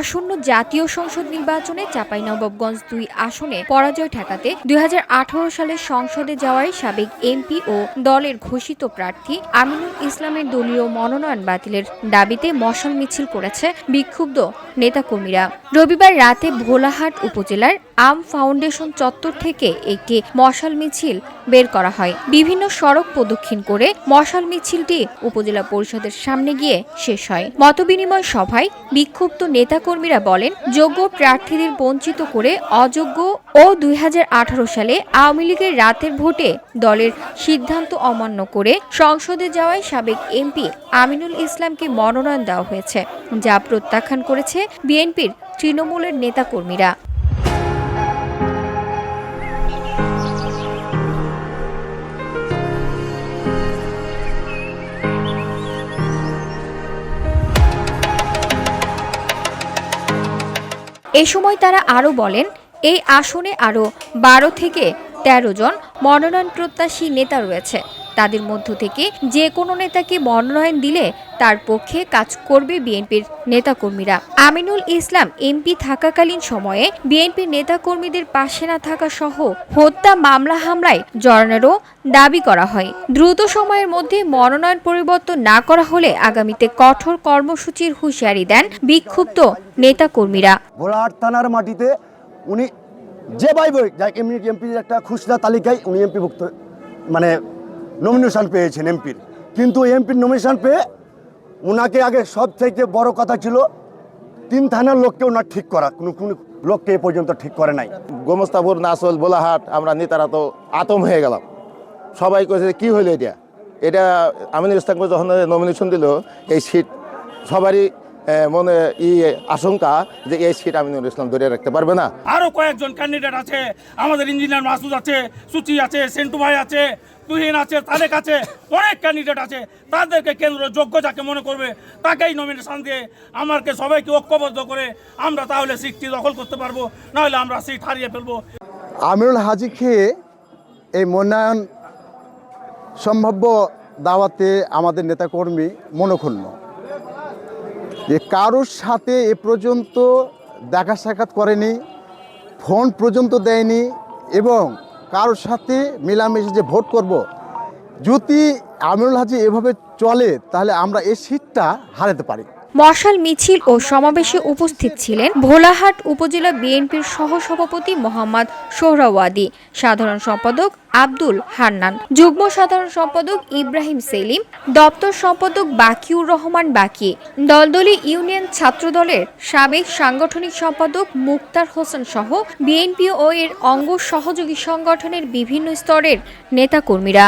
আসন্ন জাতীয় সংসদ নির্বাচনে চাঁপাইনবাবগঞ্জ দুই আসনে পরাজয় ঠেকাতে দুই হাজার আঠারো সালে সংসদে যাওয়ায় সাবেক এমপি ও দলের ঘোষিত প্রার্থী আমিনুল ইসলামের দলীয় মনোনয়ন বাতিলের দাবিতে মশাল মিছিল করেছে বিক্ষুব্ধ নেতাকর্মীরা। রবিবার রাতে ভোলাহাট উপজেলার আম ফাউন্ডেশন চত্বর থেকে একটি মশাল মিছিল বের করা হয়। বিভিন্ন সড়ক প্রদক্ষিণ করে মশাল মিছিলটি উপজেলা পরিষদের সামনে গিয়ে শেষ হয়। মতবিনিময় সভায় বিক্ষুব্ধ নেতাকর্মীরা বলেন, যোগ্য প্রার্থীদের বঞ্চিত করে অযোগ্য ও দুই হাজার আঠারো সালে আওয়ামী লীগের রাতের ভোটে দলের সিদ্ধান্ত অমান্য করে সংসদে যাওয়ায় সাবেক এমপি আমিনুল ইসলামকে মনোনয়ন দেওয়া হয়েছে, যা প্রত্যাখ্যান করেছে বিএনপির তৃণমূলের নেতাকর্মীরা। এ সময় তারা আরও বলেন, এই আসনে আরও বারো থেকে ১৩ জন মনোনয়ন প্রত্যাশী নেতা রয়েছে। তাদের মধ্য থেকে যে কোনো নেতাকে মনোনয়ন দিলে তার পক্ষে কাজ করবে বিএনপির নেতাকর্মীরা। আমিনুল ইসলাম এমপি থাকাকালীন সময়ে বিএনপির নেতাকর্মীদের পাশে না থাকা সহ হত্যা, মামলা, হামলায় জড়ানোরও দাবি করা হয়। দ্রুত সময়ের মধ্যে মনোনয়ন পরিবর্তন না করা হলে আগামীতে কঠোর কর্মসূচির হুঁশিয়ারি দেন বিক্ষুব্ধ নেতাকর্মীরা। ভোলাহাট থানার মাটিতে উনি যে ভাই এমনি এমপির একটা খুচরা তালিকায় উনি এমপি ভুক্ত মানে নমিনেশন পেয়েছেন এমপির। কিন্তু এমপির নমিনেশন পেয়ে ওনাকে আগে সব থেকে বড় কথা ছিল, তিন থানার লোককে ওনার ঠিক করা। কোনো কোনো লোককে এ পর্যন্ত ঠিক করে নাই। গোমস্তাপুর নাসল বোলাহাট, আমরা নেতারা তো আতম হয়ে গেলাম। সবাই কয়েছে কি হলো এটা? এটা আমিনুল ইসলামকে যখন নমিনেশন দিল, এই সিট সবারই মনে ই আশঙ্কা যে এই সিট আমিনুল ইসলাম ধরে রাখতে পারবে না। আরও কয়েকজন ক্যান্ডিডেট আছে আমাদের ইঞ্জিনিয়ার মাসুদ আছে সুচি আছে সেন্টু ভাই আছে তুহিন আছে তারেক আছে অনেক ক্যান্ডিডেট আছে। তাদেরকে কেন্দ্র যোগ্য যাকে মনে করবে তাকেই নমিনেশন দিয়ে আমাকে সবাইকে ঐক্যবদ্ধ করে আমরা তাহলে সিটটি দখল করতে পারব নাহলে আমরা সিট হারিয়ে ফেলব। আমিরুল হাজি খেয়ে এই মনোনয়ন সম্ভাব্য দাওয়াতে আমাদের নেতাকর্মী মনক্ষুণ্ণ। যে কারোর সাথে এ পর্যন্ত দেখা সাক্ষাৎ করেনি, ফোন পর্যন্ত দেয়নি এবং কারোর সাথে মিলামেশে যে ভোট করব, যদি আমিরুল হাজি এভাবে চলে, তাহলে আমরা এই সিটটা হারাতে পারি। মশাল মিছিল ও সমাবেশে উপস্থিত ছিলেন ভোলাহাট উপজেলা বিএনপির সহসভাপতি মোহাম্মদ সোহরাওয়াদি, সাধারণ সম্পাদক আব্দুল হান্নান, যুগ্ম সাধারণ সম্পাদক ইব্রাহিম সেলিম, দপ্তর সম্পাদক বাকিউর রহমান বাকি, দলদলি ইউনিয়ন ছাত্রদলের সাবেক সাংগঠনিক সম্পাদক মুক্তার হোসেন সহ বিএনপি ও এর অঙ্গ সহযোগী সংগঠনের বিভিন্ন স্তরের নেতাকর্মীরা।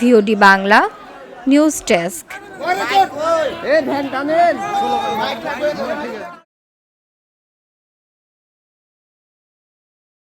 VOD Bangla, news desk. এ ধ্যান টানেন